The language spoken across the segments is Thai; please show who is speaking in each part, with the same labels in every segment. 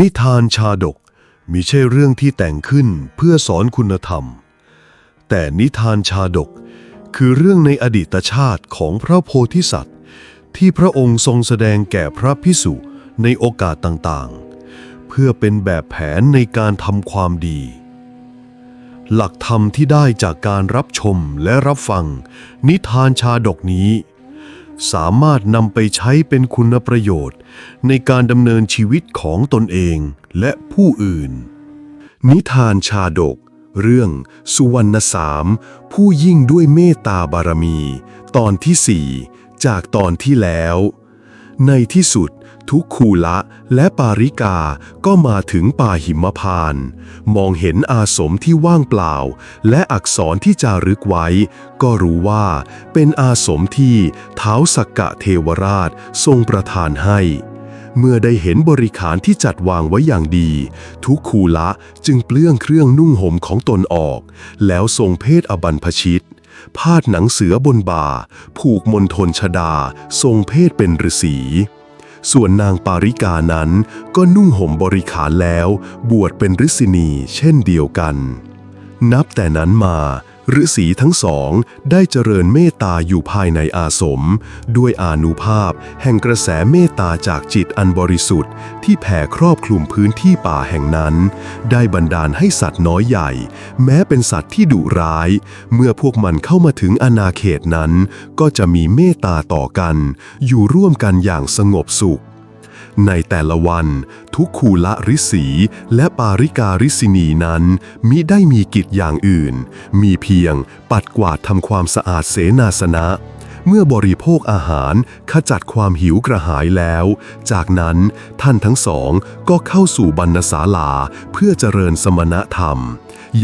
Speaker 1: นิทานชาดกมิใช่เรื่องที่แต่งขึ้นเพื่อสอนคุณธรรม แต่นิทานชาดกคือเรื่องในอดีตชาติของพระโพธิสัตว์ ที่พระองค์ทรงแสดงแก่พระพิสุในโอกาสต่างๆ เพื่อเป็นแบบแผนในการทำความดี หลักธรรมที่ได้จากการรับชมและรับฟัง นิทานชาดกนี้ สามารถนำไปใช้เป็นคุณประโยชน์ ในการดำเนินชีวิตของตนเองและผู้อื่น นิทานชาดก เรื่องสุวรรณสาม ผู้ยิ่งด้วยเมตตาบารมี ตอนที่สี่จากตอนที่แล้ว ในที่สุด ทุกคูละและปาริกาก็มาถึงป่าหิมพานต์มองเห็นอาสมที่ว่างเปล่า และอักษรที่จารึกไว้ ก็รู้ว่าเป็นอาสมที่เท้าสักกะเทวราชทรงประทานให้ เมื่อได้เห็นบริขารที่จัดวางไว้อย่างดี ทุกคูละจึงเปลื้องเครื่องนุ่งห่มของตนออก แล้วทรงเพศอบันพชิตพาดหนังเสือบนบ่า ผูกมนทนชดา ทรงเพศเป็นฤาษี ส่วนนางปาริกานั้นก็นุ่งห่มบริขารแล้ว บวชเป็นฤาษีนีเช่นเดียวกัน นับแต่นั้นมา ฤาษีทั้งสองได้เจริญเมตตาอยู่ภายในอาสม ด้วยอานุภาพ แห่งกระแสเมตตาจากจิตอันบริสุทธิ์ ที่แผ่ครอบคลุมพื้นที่ป่าแห่งนั้น ได้บันดาลให้สัตว์น้อยใหญ่ แม้เป็นสัตว์ที่ดุร้าย เมื่อพวกมันเข้ามาถึงอาณาเขตนั้น ก็จะมีเมตตาต่อกัน อยู่ร่วมกันอย่างสงบสุข ในแต่ละวัน ทุกคูละริษีและปาริการิษินีนั้น มิได้มีกิจอย่างอื่น มีเพียงปัดกวาดทำความสะอาดเสนาสนะเมื่อบริโภคอาหารขจัดความหิวกระหายแล้ว จากนั้นท่านทั้งสองก็เข้าสู่บรรณศาลาเพื่อเจริญสมณธรรม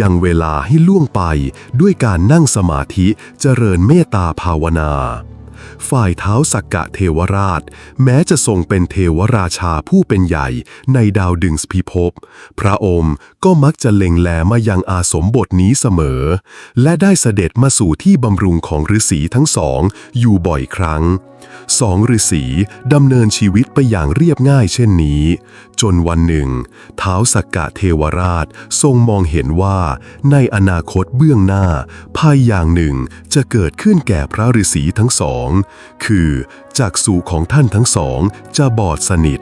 Speaker 1: ยังเวลาให้ล่วงไปด้วยการนั่งสมาธิเจริญเมตตาภาวนา ฝ่ายเท้าสักกะเทวราช แม้จะทรงเป็นเทวราชาผู้เป็นใหญ่ในดาวดึงสพิภพ พระองค์ก็มักจะเล็งแลมายังอาสมบทนี้เสมอ และได้เสด็จมาสู่ที่บำรุงของฤาษีทั้งสองอยู่บ่อยครั้ง สองฤาษีดำเนินชีวิตไปอย่างเรียบง่ายเช่นนี้ จนวันหนึ่ง เท้าสักกะเทวราชทรงมองเห็นว่า ในอนาคตเบื้องหน้า ภัยอย่างหนึ่งจะเกิดขึ้นแก่พระฤาษีทั้งสอง คือจากสู่ของท่านทั้งสองจะบอดสนิท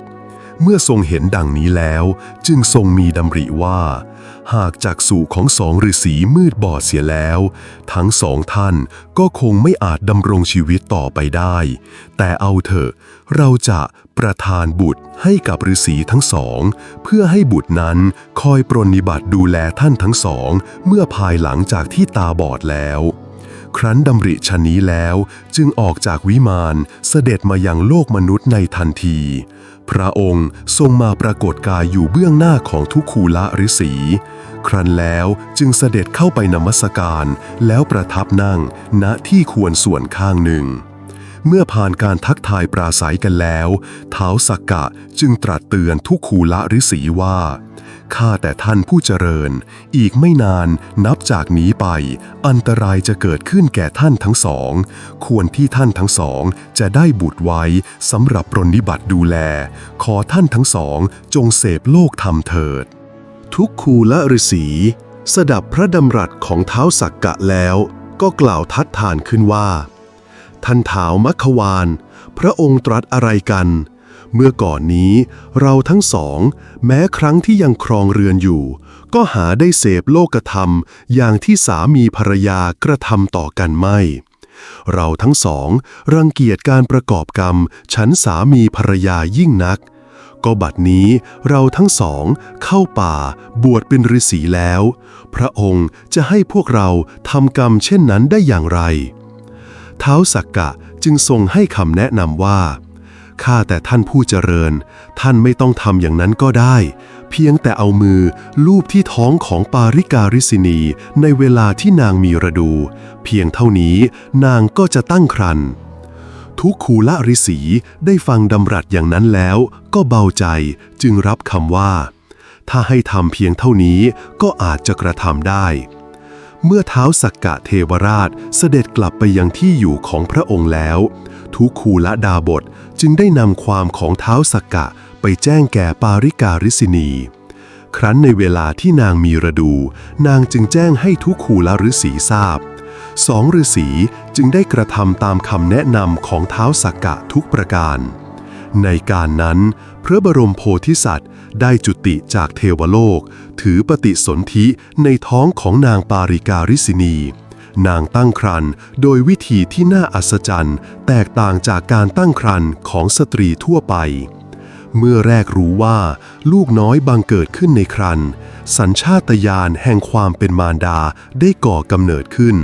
Speaker 1: เมื่อทรงเห็นดังนี้แล้ว จึงทรงมีดำริว่า หากจากสู่ของสองฤาษีมืดบอดเสียแล้ว ทั้งสองท่านก็คงไม่อาจดำรงชีวิตต่อไปได้ แต่เอาเถอะ เราจะประทานบุตรให้กับฤาษีทั้งสอง เพื่อให้บุตรนั้นคอยปรนนิบัติดูแลท่านทั้งสอง เมื่อภายหลังจากที่ตาบอดแล้ว ครั้นดำริชนนี้แล้วจึงออกจากวิมานเสด็จมายังโลกมนุษย์ในทันที พระองค์ทรงมาปรากฏกายอยู่เบื้องหน้าของทุกขูละฤาษีครั้นแล้วจึงเสด็จเข้าไปนมัสการแล้วประทับนั่งณที่ควรส่วนข้างหนึ่ง เมื่อผ่านการทักทายปราศัยกันแล้วเท้าสักกะจึงตรัสเตือนทุกขูละฤาษีว่า ข้าแต่ท่านผู้เจริญ อีกไม่นานนับจากนี้ไป อันตรายจะเกิดขึ้นแก่ท่านทั้งสอง ควรที่ท่านทั้งสองจะได้บุตรไว้สำหรับปรนนิบัติดูแล ขอท่านทั้งสองจงเสพโลกธรรมเถิด ทุกคูละฤาษีสดับพระดำรัสของเท้าสักกะแล้ว ก็กล่าวทัดทานขึ้นว่า ท่านถาวมัคควาน พระองค์ตรัสอะไรกัน เมื่อก่อนนี้เราทั้งสอง แม้ครั้งที่ยังครองเรือนอยู่ ก็หาได้เสพโลกธรรม อย่างที่สามีภรรยากระทำต่อกันไม่ เราทั้งสอง รังเกียจการประกอบกรรม ฉันสามีภรรยายิ่งนัก ก็บัดนี้เราทั้งสองเข้าป่าบวชเป็นฤาษีแล้ว พระองค์จะให้พวกเราทำกรรมเช่นนั้นได้อย่างไร เท้าสักกะจึงทรงให้คำแนะนำว่า ข้าแต่ท่านผู้เจริญ ท่านไม่ต้องทำอย่างนั้นก็ได้ เพียงแต่เอามือลูบที่ท้องของปาริการิษินี ในเวลาที่นางมีระดู เพียงเท่านี้นางก็จะตั้งครรภ์ทุกขูละฤาษีได้ฟังดำรัสอย่างนั้นแล้ว ก็เบาใจจึงรับคำว่า ถ้าให้ทำเพียงเท่านี้ก็อาจจะกระทำได้ เมื่อเท้าสักกะเทวราชเสด็จกลับไปยังที่อยู่ของพระองค์แล้ว ทุกขูละดาบทจึงได้นำความของเท้าสักกะไปแจ้งแก่ปาริการิสินี ครั้นในเวลาที่นางมีระดู นางจึงแจ้งให้ทุกขูละฤษีทราบสองฤษีจึงได้กระทำตามคำแนะนำของเท้าสักกะทุกประการ ในการนั้น พระบรมโพธิสัตว์ ได้จุติจากเทวโลก ถือปฏิสนธิในท้องของนางปาริการิสินี นางตั้งครรภ์โดยวิธีที่น่าอัศจรรย์ แตกต่างจากการตั้งครรภ์ของสตรีทั่วไป เมื่อแรกรู้ว่า ลูกน้อยบังเกิดขึ้นในครันสัญชาตญาณแห่งความเป็นมารดาได้ก่อกำเนิดขึ้น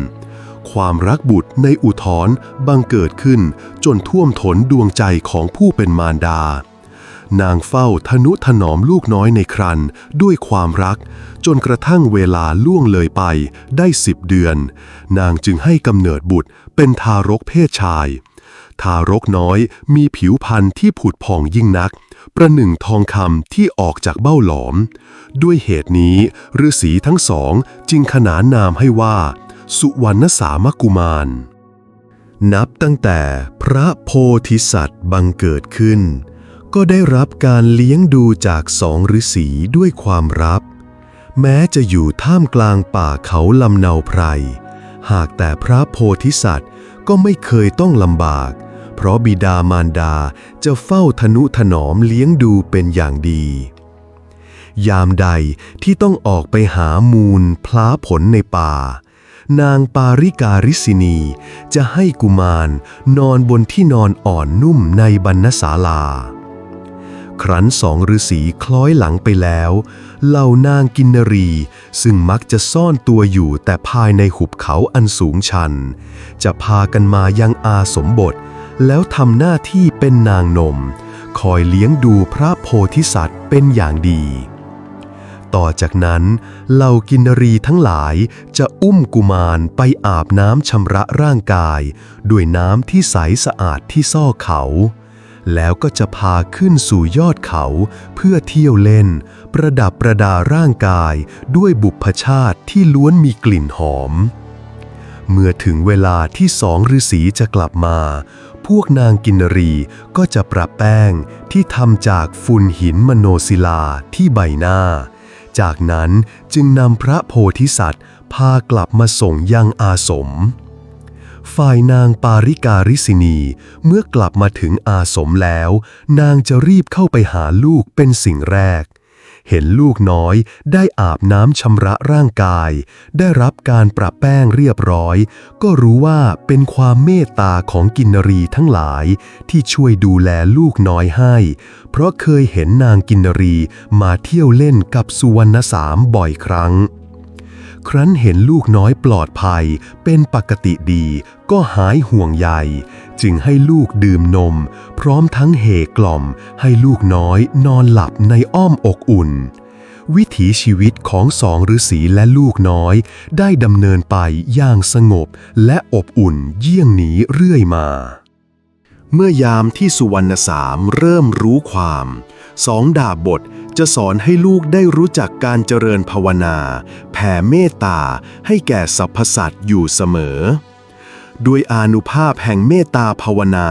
Speaker 1: ความรักบุตรในอุทธรบังเกิดขึ้นจนท่วมท้นดวงใจของผู้เป็นมารดา นางเฝ้าทนุถนอมลูกน้อยในครันด้วยความรัก จนกระทั่งเวลาล่วงเลยไปได้สิบเดือน นางจึงให้กำเนิดบุตรเป็นทารกเพศชาย ทารกน้อยมีผิวพรรณที่ผุดผ่องยิ่งนัก ประหนึ่งทองคำที่ออกจากเบ้าหลอม ด้วยเหตุนี้ฤาษีทั้งสองจึงขนานนามให้ว่า สุวรรณสามกุมารนับตั้งแต่พระโพธิสัตว์บังเกิดขึ้น ก็ได้รับการเลี้ยงดูจากสองฤาษีด้วยความรับ แม้จะอยู่ท่ามกลางป่าเขาลำเนาไพร หากแต่พระโพธิสัตว์ก็ไม่เคยต้องลำบาก เพราะบิดามารดาจะเฝ้าทนุถนอมเลี้ยงดูเป็นอย่างดี ยามใดที่ต้องออกไปหามูลพล้าผลในป่า นางปาริการิสินีจะให้กุมารนอนบนที่นอนอ่อนนุ่มในบรรณศาลา ครั้นสองฤาษีคล้อยหลังไปแล้ว เหล่านางกินนรี ซึ่งมักจะซ่อนตัวอยู่แต่ภายในหุบเขาอันสูงชัน จะพากันมายังอาสมบท แล้วทำหน้าที่เป็นนางนม คอยเลี้ยงดูพระโพธิสัตว์เป็นอย่างดี ต่อจากนั้นเหล่ากินนรีทั้งหลายจะอุ้มกุมารไปอาบน้ำชำระร่างกาย ด้วยน้ำที่ใสสะอาดที่ซอเขา แล้วก็จะพาขึ้นสู่ยอดเขาเพื่อเที่ยวเล่น ประดับประดาร่างกายด้วยบุพชาติที่ล้วนมีกลิ่นหอม เมื่อถึงเวลาที่สองฤาษีจะกลับมา พวกนางกินรีก็จะประแป้งที่ทำจากฝุ่นหินมโนศิลาที่ใบหน้า จากนั้นจึงนำพระโพธิสัตว์ พากลับมาส่งยังอาสม ฝ่ายนางปาริการิสินี เมื่อกลับมาถึงอาสมแล้ว นางจะรีบเข้าไปหาลูกเป็นสิ่งแรก เห็นลูกน้อยได้อาบน้ำชำระร่างกาย ได้รับการประแป้งเรียบร้อย ก็รู้ว่าเป็นความเมตตาของกินนรีทั้งหลาย ที่ช่วยดูแลลูกน้อยให้ เพราะเคยเห็นนางกินนรีมาเที่ยวเล่นกับสุวรรณสามบ่อยครั้ง ครั้นเห็นลูกน้อยปลอดภัย เป็นปกติดี ก็หายห่วงใย จึงให้ลูกดื่มนม พร้อมทั้งเหกล่อม ให้ลูกน้อยนอนหลับในอ้อมอกอุ่น วิถีชีวิตของสองฤาษีและลูกน้อย ได้ดำเนินไปอย่างสงบและอบอุ่นเยี่ยงหนีเรื่อยมา เมื่อยามที่สุวรรณสามเริ่มรู้ความ สองดาบบท จะสอนให้ลูกได้รู้จักการเจริญภาวนา แผ่เมตตาให้แก่สรรพสัตว์อยู่เสมอ ด้วยอานุภาพแห่งเมตตาภาวนา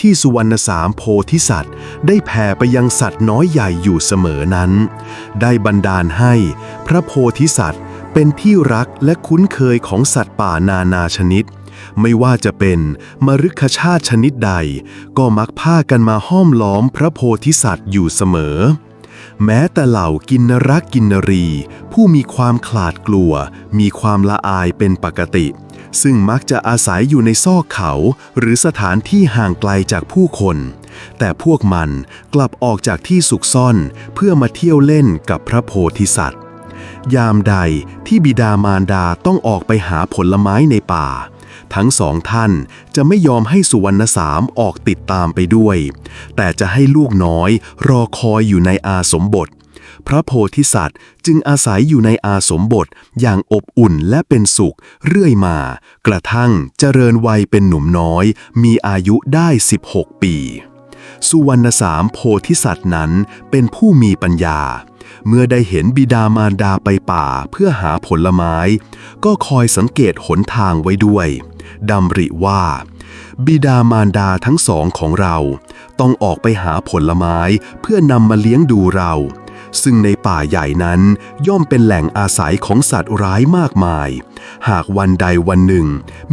Speaker 1: ที่สุวรรณสามโพธิสัตว์ ได้แผ่ไปยังสัตว์น้อยใหญ่อยู่เสมอนั้น ได้บันดาลให้พระโพธิสัตว์เป็นที่รักและคุ้นเคยของสัตว์ป่านานาชนิด ไม่ว่าจะเป็นมฤคชาติชนิดใด ก็มักพากันมาห้อมล้อมพระโพธิสัตว์อยู่เสมอ แม้แต่เหล่ากินนรักกินนรี ผู้มีความขลาดกลัว มีความละอายเป็นปกติ ซึ่งมักจะอาศัยอยู่ในซอกเขา หรือสถานที่ห่างไกลจากผู้คน แต่พวกมันกลับออกจากที่สุกซ่อนเพื่อมาเที่ยวเล่นกับพระโพธิสัตว์ ยามใดที่บิดามารดาต้องออกไปหาผลไม้ในป่า ทั้งสองท่านจะไม่ยอมให้สุวรรณสามออกติดตามไปด้วย แต่จะให้ลูกน้อยรอคอยอยู่ในอาสมบท พระโพธิสัตว์จึงอาศัยอยู่ในอาสมบทอย่างอบอุ่นและเป็นสุขเรื่อยมา กระทั่งเจริญวัยเป็นหนุ่มน้อย มีอายุได้ 16 ปี สุวรรณสามโพธิสัตว์นั้นเป็นผู้มีปัญญาเมื่อได้เห็นบิดามารดาไปป่าเพื่อหาผลไม้ ก็คอยสังเกตหนทางไว้ด้วย ดำริว่า
Speaker 2: บิดามารดาทั้งสองของเรา ต้องออกไปหาผลไม้เพื่อนำมาเลี้ยงดูเรา ซึ่งในป่าใหญ่นั้นย่อมเป็นแหล่งอาศัยของสัตว์ร้ายมากมาย หากวันใดวันหนึ่ง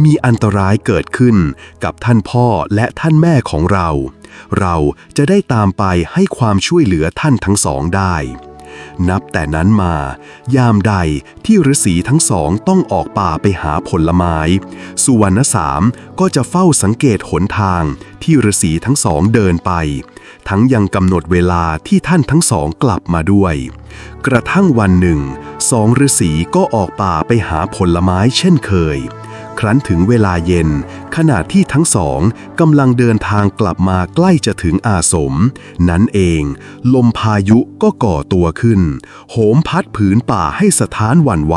Speaker 2: มีอันตรายเกิดขึ้นกับท่านพ่อและท่านแม่ของเรา เราจะได้ตามไปให้ความช่วยเหลือท่านทั้งสองได้ นับแต่นั้นมา ยามใดที่ฤาษีทั้งสองต้องออกป่าไปหาผลไม้ สุวรรณสามก็จะเฝ้าสังเกตหนทางที่ฤาษีทั้งสองเดินไป ทั้งยังกำหนดเวลาที่ท่านทั้งสองกลับมาด้วย กระทั่งวันหนึ่งสองฤาษีก็ออกป่าไปหาผลไม้เช่นเคย ครั้นถึงเวลาเย็น ขณะที่ทั้งสองกำลังเดินทางกลับมาใกล้จะถึงอาสม นั้นเอง ลมพายุก็ก่อตัวขึ้น โหมพัดผืนป่าให้สถานหวั่นไหว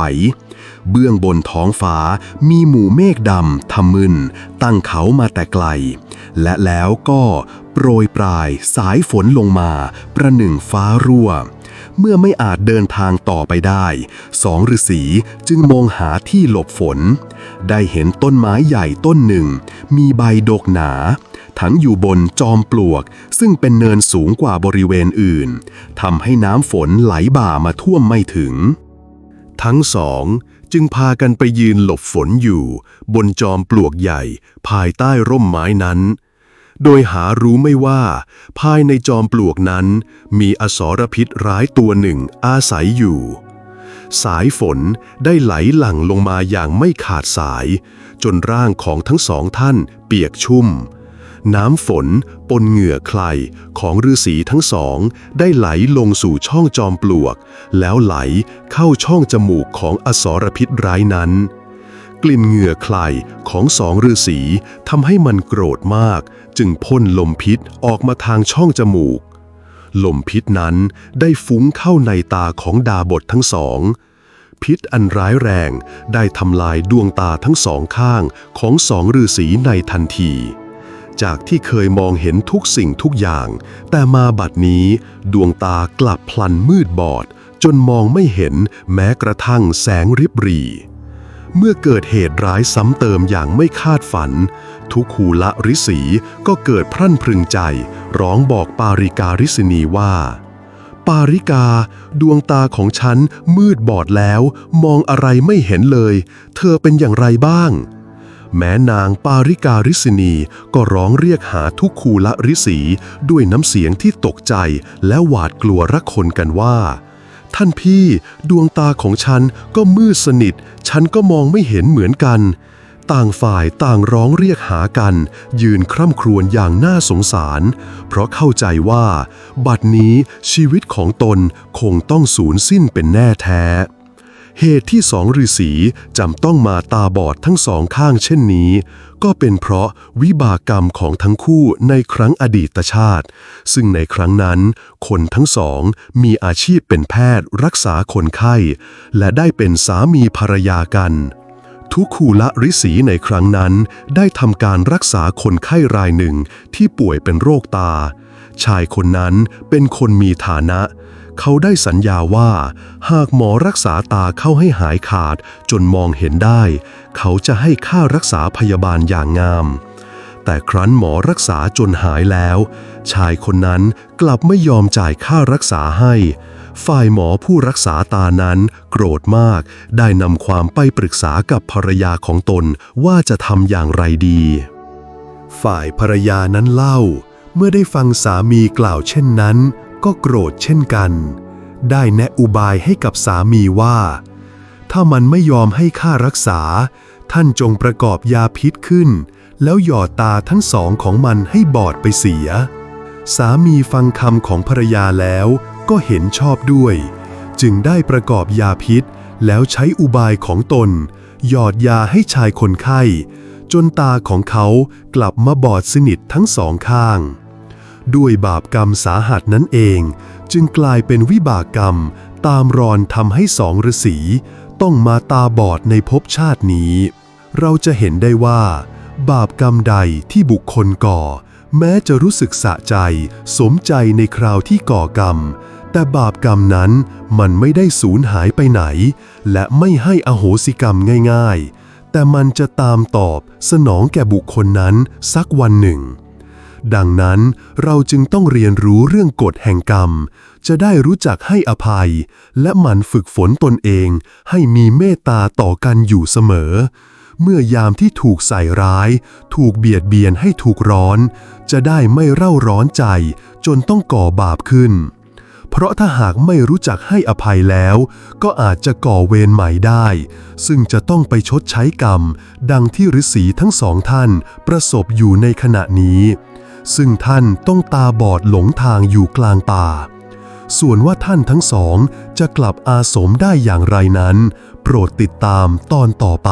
Speaker 2: เบื้องบนท้องฟ้ามีหมู่เมฆดำทำมึน ตั้งเขามาแต่ไกล และแล้วก็โปรยปลายสายฝนลงมา ประหนึ่งฟ้ารั่ว เมื่อไม่อาจเดินทางต่อไปได้สองฤาษีจึงมองหาที่หลบฝน ได้เห็นต้นไม้ใหญ่ต้นหนึ่ง มีใบดกหนา ทั้งอยู่บนจอมปลวก ซึ่งเป็นเนินสูงกว่าบริเวณอื่นทำให้น้ำฝนไหลบ่ามาท่วมไม่ถึง
Speaker 1: ทั้งสองจึงพากันไปยืนหลบฝนอยู่ บนจอมปลวกใหญ่ ภายใต้ร่มไม้นั้น โดยหารู้ไม่ว่า ภายในจอมปลวกนั้น มีอสรพิษร้ายตัวหนึ่งอาศัยอยู่ สายฝนได้ไหลหลั่งลงมาอย่างไม่ขาดสาย จนร่างของทั้งสองท่านเปียกชุ่ม น้ำฝนปนเหงื่อใครของฤาษีทั้งสอง ได้ไหลลงสู่ช่องจอมปลวก แล้วไหลเข้าช่องจมูกของอสรพิษร้ายนั้น กลิ่นเหงื่อใครของสองฤาษีทำให้มันโกรธมาก จึงพ่นลมพิษออกมาทางช่องจมูก ลมพิษนั้นได้ฟุ้งเข้าในตาของดาบททั้งสอง พิษอันร้ายแรงได้ทำลายดวงตาทั้งสองข้างของสองฤาษีในทันที จากที่เคยมองเห็นทุกสิ่งทุกอย่าง แต่มาบัดนี้ดวงตากลับพลันมืดบอด จนมองไม่เห็นแม้กระทั่งแสงริบหรี เมื่อเกิดเหตุร้ายซ้ำเติมอย่างไม่คาดฝัน ทุกขูละริษีก็เกิดพรั่นพรึงใจ ร้องบอกปาริการิษณีว่า ปาริกา ดวงตาของฉันมืดบอดแล้ว มองอะไรไม่เห็นเลย เธอเป็นอย่างไรบ้าง แม้นางปาริการิษณีก็ร้องเรียกหาทุกขูละริษีด้วยน้ำเสียงที่ตกใจและหวาดกลัวรักคนกันว่า ท่านพี่ดวงตาของฉันก็มืดสนิท ฉันก็มองไม่เห็นเหมือนกัน ต่างฝ่ายต่างร้องเรียกหากัน ยืนคร่ำครวญอย่างน่าสงสาร เพราะเข้าใจว่า บัดนี้ชีวิตของตนคงต้องสูญสิ้นเป็นแน่แท้ เหตุที่สองฤาษีจำต้องมาตาบอดทั้งสองข้างเช่นนี้ ก็เป็นเพราะวิบากกรรมของทั้งคู่ในครั้งอดีตชาติ ซึ่งในครั้งนั้น คนทั้งสองมีอาชีพเป็นแพทย์รักษาคนไข้ และได้เป็นสามีภรรยากัน ทุกขูละฤาษีในครั้งนั้น ได้ทำการรักษาคนไข้รายหนึ่งที่ป่วยเป็นโรคตา ชายคนนั้นเป็นคนมีฐานะ เขาได้สัญญาว่า หากหมอรักษาตาเข้าให้หายขาดจนมองเห็นได้ เขาจะให้ค่ารักษาพยาบาลอย่างงาม แต่ครั้นหมอรักษาจนหายแล้ว ชายคนนั้นกลับไม่ยอมจ่ายค่ารักษาให้ ฝ่ายหมอผู้รักษาตานั้นโกรธมาก ได้นำความไปปรึกษากับภรรยาของตนว่าจะทำอย่างไรดี ฝ่ายภรรยานั้นเล่า เมื่อได้ฟังสามีกล่าวเช่นนั้น ก็โกรธเช่นกัน ได้แนะอุบายให้กับสามีว่า ถ้ามันไม่ยอมให้ค่ารักษา ท่านจงประกอบยาพิษขึ้น แล้วหยอดตาทั้งสองของมันให้บอดไปเสีย สามีฟังคำของภรรยาแล้วก็เห็นชอบด้วย จึงได้ประกอบยาพิษ แล้วใช้อุบายของตน หยอดยาให้ชายคนไข้ จนตาของเขากลับมาบอดสนิททั้งสองข้าง ด้วยบาปกรรมสาหัสนั้นเอง จึงกลายเป็นวิบากกรรม ตามรอนทำให้สองฤาษีต้องมาตาบอดในภพชาตินี้ เราจะเห็นได้ว่า บาปกรรมใดที่บุคคลก่อ แม้จะรู้สึกสะใจ สมใจในคราวที่ก่อกรรม แต่บาปกรรมนั้นมันไม่ได้สูญหายไปไหน และไม่ให้อโหสิกรรมง่าย ๆ แต่มันจะตามตอบสนองแก่บุคคลนั้นสักวันหนึ่ง ดังนั้นเราจึงต้องเรียนรู้เรื่องกฎแห่งกรรม จะได้รู้จักให้อภัย และหมั่นฝึกฝนตนเอง ให้มีเมตตาต่อกันอยู่เสมอ เมื่อยามที่ถูกใส่ร้าย ถูกเบียดเบียนให้ถูกร้อน จะได้ไม่เร่าร้อนใจ จนต้องก่อบาปขึ้น เพราะถ้าหากไม่รู้จักให้อภัยแล้ว ก็อาจจะก่อเวรใหม่ได้ ซึ่งจะต้องไปชดใช้กรรม ดังที่ฤาษีทั้งสองท่านประสบอยู่ในขณะนี้ ซึ่งท่านต้องตาบอดหลงทางอยู่กลางป่า ส่วนว่าท่านทั้งสองจะกลับอาสมได้อย่างไรนั้น โปรดติดตามตอนต่อไป